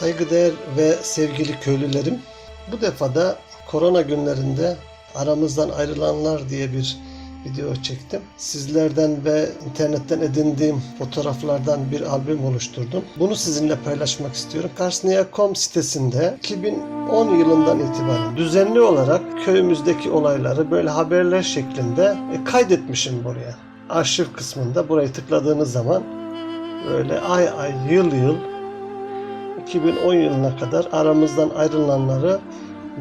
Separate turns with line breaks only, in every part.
Saygıdeğer ve sevgili köylülerim, bu defada korona günlerinde aramızdan ayrılanlar diye bir video çektim. Sizlerden ve internetten edindiğim fotoğraflardan bir albüm oluşturdum. Bunu sizinle paylaşmak istiyorum. Karsnia.com sitesinde 2010 yılından itibaren düzenli olarak köyümüzdeki olayları böyle haberler şeklinde e, kaydetmişim buraya. Arşiv kısmında burayı tıkladığınız zaman böyle ay ay yıl yıl 2010 yılına kadar aramızdan ayrılanları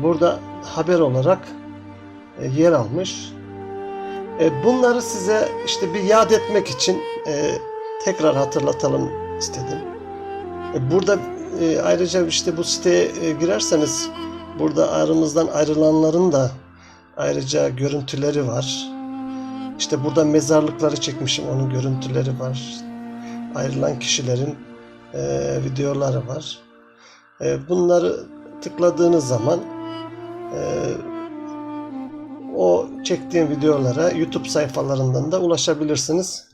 burada haber olarak e, yer almış. E, Bunları size işte bir yad etmek için e, tekrar hatırlatalım istedim. Burada ayrıca işte bu siteye girerseniz burada aramızdan ayrılanların da ayrıca görüntüleri var. İşte burada mezarlıkları çekmişim onun görüntüleri var. Ayrılan kişilerin e, videoları var. E, bunları tıkladığınız zaman e, o çektiğim videolara YouTube sayfalarından da ulaşabilirsiniz.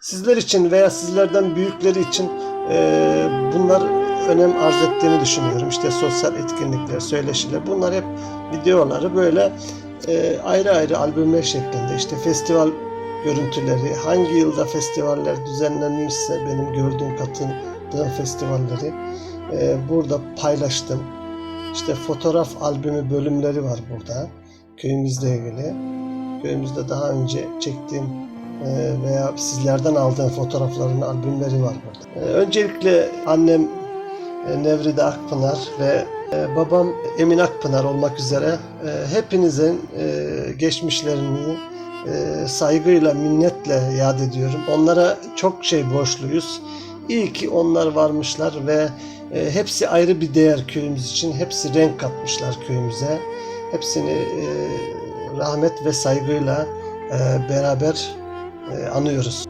Sizler için veya sizlerden büyükleri için e, bunlar önem arz ettiğini düşünüyorum. İşte sosyal etkinlikler, söyleşiler bunlar hep videoları böyle e, ayrı ayrı albümler şeklinde işte festival görüntüleri, hangi yılda festivaller düzenlenmişse benim gördüğüm katıldığım festivalleri e, burada paylaştım. İşte fotoğraf albümü bölümleri var burada köyümüzle ilgili. Köyümüzde daha önce çektiğim e, veya sizlerden aldığım fotoğrafların albümleri var burada. E, Öncelikle annem e, Nevride Akpınar ve e, babam Emin Akpınar olmak üzere e, hepinizin e, geçmişlerini saygıyla, minnetle yad ediyorum. Onlara çok şey borçluyuz. İyi ki onlar varmışlar ve e, hepsi ayrı bir değer köyümüz için. Hepsi renk katmışlar köyümüze. Hepsini e, rahmet ve saygıyla e, beraber e, anıyoruz.